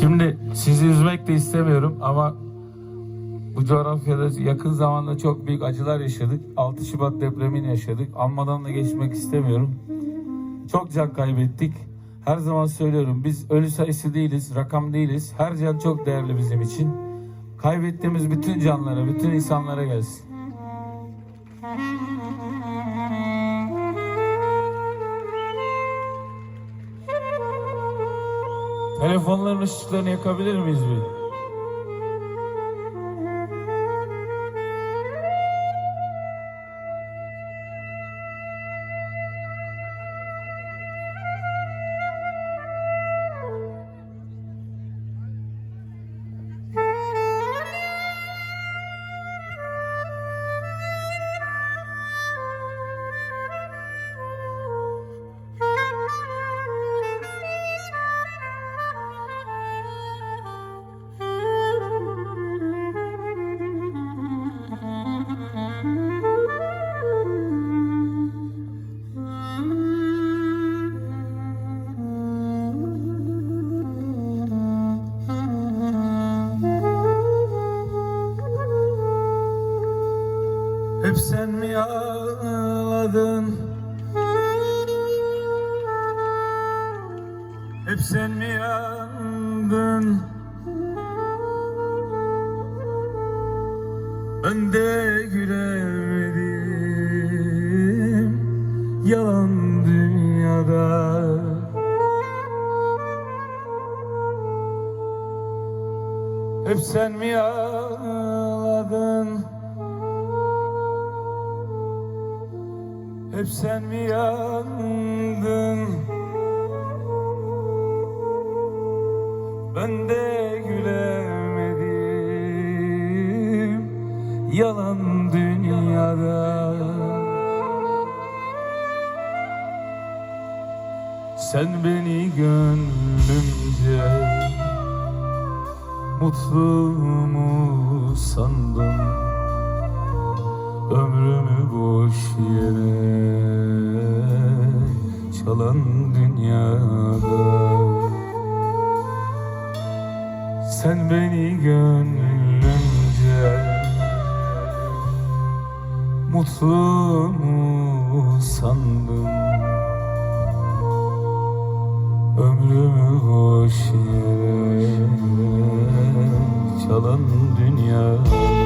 Şimdi sizi üzmek de istemiyorum ama bu coğrafyada yakın zamanda çok büyük acılar yaşadık. 6 Şubat depremini yaşadık. Anmadan da geçmek istemiyorum. Çok can kaybettik. Her zaman söylüyorum biz ölü sayısı değiliz, rakam değiliz. Her can çok değerli bizim için. Kaybettiğimiz bütün canlara, bütün insanlara gelsin. Telefonların ışıklarını yakabilir miyiz bir? Ağladın? Hep sen mi yandın? Ben de gülemedim yalan dünyada. Hep sen mi ağladın? Hep sen mi yandın? Ben de gülemedim yalan dünyada. Sen beni gönlümce mutlu mu sandın? Ömrümü boş yere çalan dünyada. Sen beni gönlünce mutlu mu sandın? Ömrümü boş yere çalan dünyada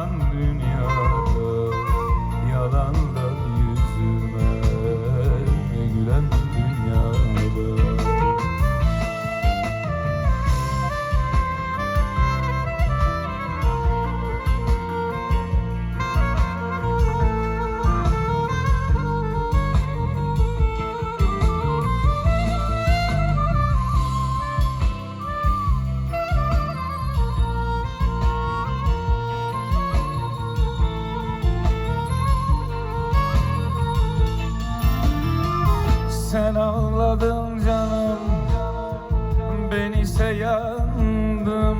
Sen ağladın canım Ben ise yandım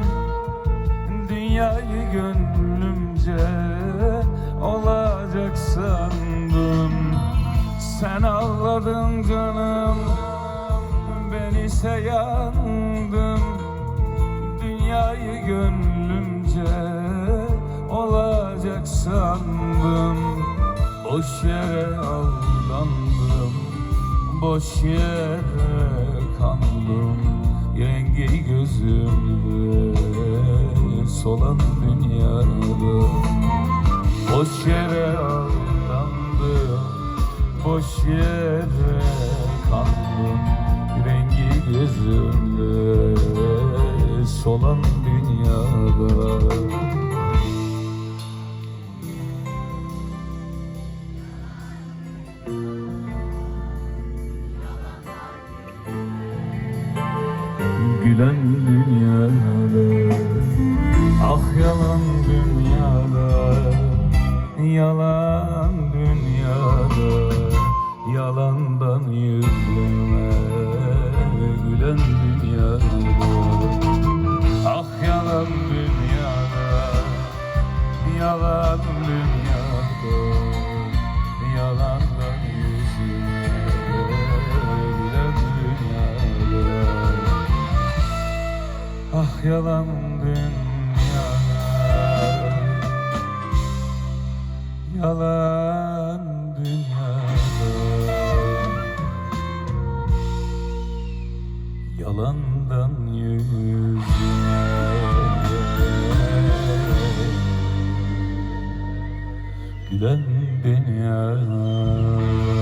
Dünyayı gönlümce Olacak sandım Sen ağladın canım Ben ise yandım Dünyayı gönlümce Olacak sandım Boş yere aldandım Boş yere kandım Rengi gözümde Solan dünyada Boş yere aldandım Boş yere kandım Rengi gözümde Solan dünyada gülen dünyada Ah yalan dünyada Yalan yalan dünyada Yalan dünyada. Yalandan yüzüme Gülen dünyada